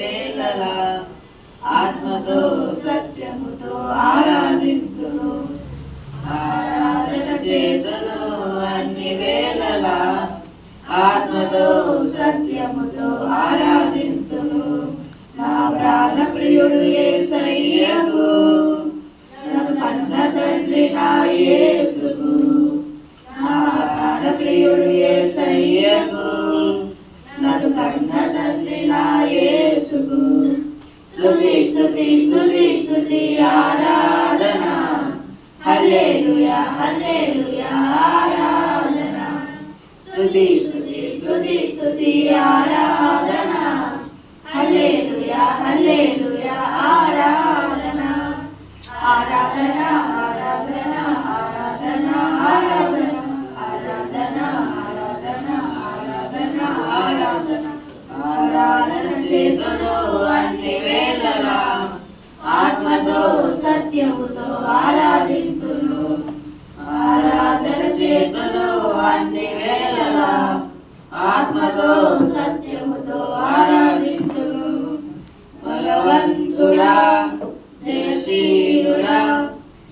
వేళలా ఆత్మతో సత్యముతో ఆరాధింతును. ఆరాధన చేతను అన్ని వేళలా. ఆత్మతో సత్యముతో ఆరాధింతును. నా ప్రాణ ప్రియుడు యేసయ్యకు నన్ను కన్న తండ్రి నా యేసుకు. నా ప్రాణ ప్రియుడు యేసయ్యకు నన్ను కన్న స్థుతి స్థుతి స్థుతి స్థుతి ఆరాధన. హల్లెలూయా హల్లెలూయా ఆరాధన. స్థుతి స్థుతి స్థుతి స్థుతి ఆరాధన. ఆత్మతో సత్యముతో ఆరాధించును. బలవంతుడా జయశీలుడా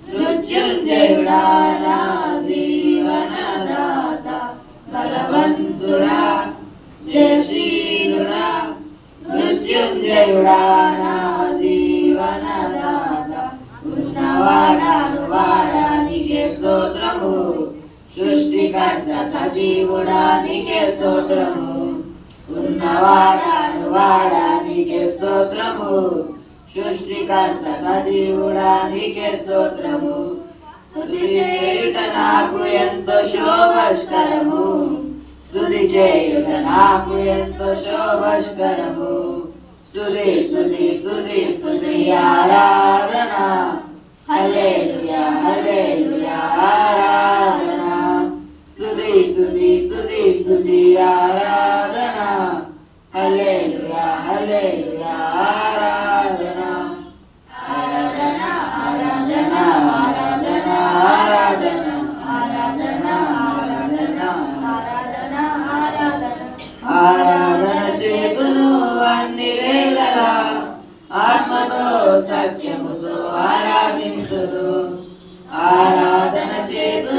మృత్యుంజయుడా నా జీవనదాత. బలవంతుడా జయశీలుడా మృత్యుంజయుడా నా జీవనదాత. ఉన్నవాడా కర్త సజీవుడా నీకే స్తోత్రము. ఉన్నవాడాను వాడానికే స్తోత్రము. సృష్టికర్త సజీవుడా నీకే స్తోత్రము. స్తుతి చేయుట నాకు ఎంతో శోభస్కరము. స్తుతి చేయుట నాకు ఎంతో శోభస్కరము. స్తుతి స్తుతి స్తుతి స్తుతి ఆరాధన. హల్లెలూయా హల్లెలూయా ఆరాధన. స్థుతి స్థుతి స్థుతి ఆరాధన. హల్లెలూయా హల్లెలూయా ఆరాధన. ఆరాధన ఆరాధన ఆరాధన ఆరాధన. ఆరాధన ఆరాధన ఆరాధన ఆరాధన ఆరాధన చేతును అన్ని వేళలా. ఆత్మతో సత్యముతో ఆరాధించును ఆరాధన చేతును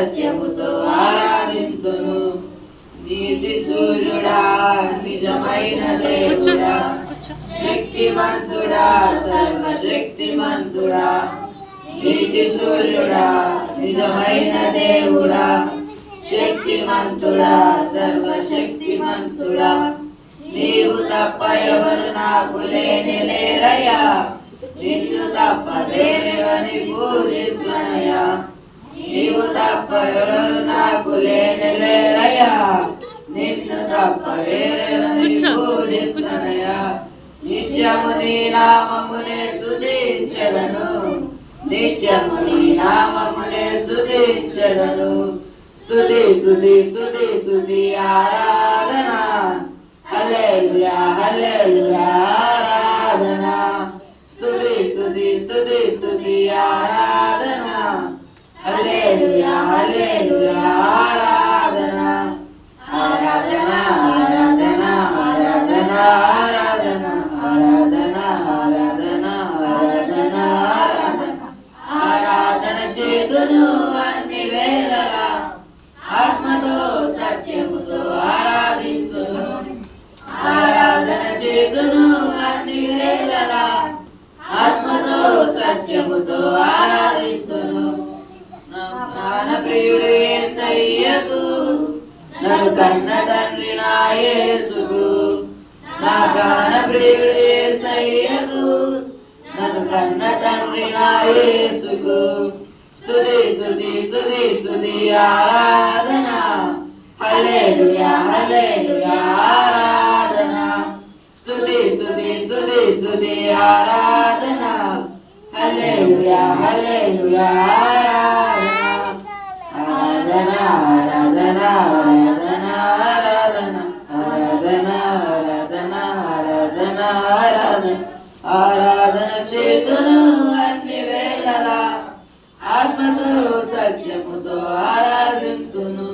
సత్యముతో ఆరాధింతును. నీతి సూర్యుడా నిజమైన దేవుడా. శక్తిమంతుడా సర్వశక్తిమంతుడా. నీతి సూర్యుడా నిజమైన దేవుడా. శక్తిమంతుడా సర్వశక్తిమంతుడా. నీవు తప్ప ఎవరు నాకు లేని లేరయ్యా. నిన్ను తప్ప వేరేవని పూజితునయ్యా నీవు తప్ప ఎవరు నాకు లేని లేరయ్యా నిన్ను తప్ప వేరేవని పూజితునయ్యా నిత్యము నీ నామమునే స్తుతించదను. నిత్యము నీ నామమునే స్తుతించదను. స్తుతి స్తుతి స్తుతి స్తుతి ఆరాధన. హల్లెలూయా హల్లెలూయా. హల్లెలూయా హల్లెలూయా ఆరాధన. ఆరాధన ఆరాధన ఆరాధన ఆరాధన ఆరాధన ఆరాధన ఆరాధన ఆరాధన. ఆరాధన చేతును అన్ని వేళలా. ఆత్మతో సత్యం యేసయ్యకు నన్ను కన్న తండ్రి నా యేసుకు. నా ప్రాణ ప్రియుడు ఏసయ్యకు నన్ను కన్న తండ్రి నా యేసుకు. స్తుతి స్తుతి స్తుతి స్తుతి ఆరాధన. హల్లెలూయా హల్లెలూయా ఆరాధన. స్తుతి స్తుతి స్తుతి స్తుతి ఆరాధన. హల్లెలూయా హల్లెలూయా ఆరాధన ఆరాధన. ఆరాధన చేతును అన్ని వేళలా ఆత్మతో సత్యముతో ఆరాధింతును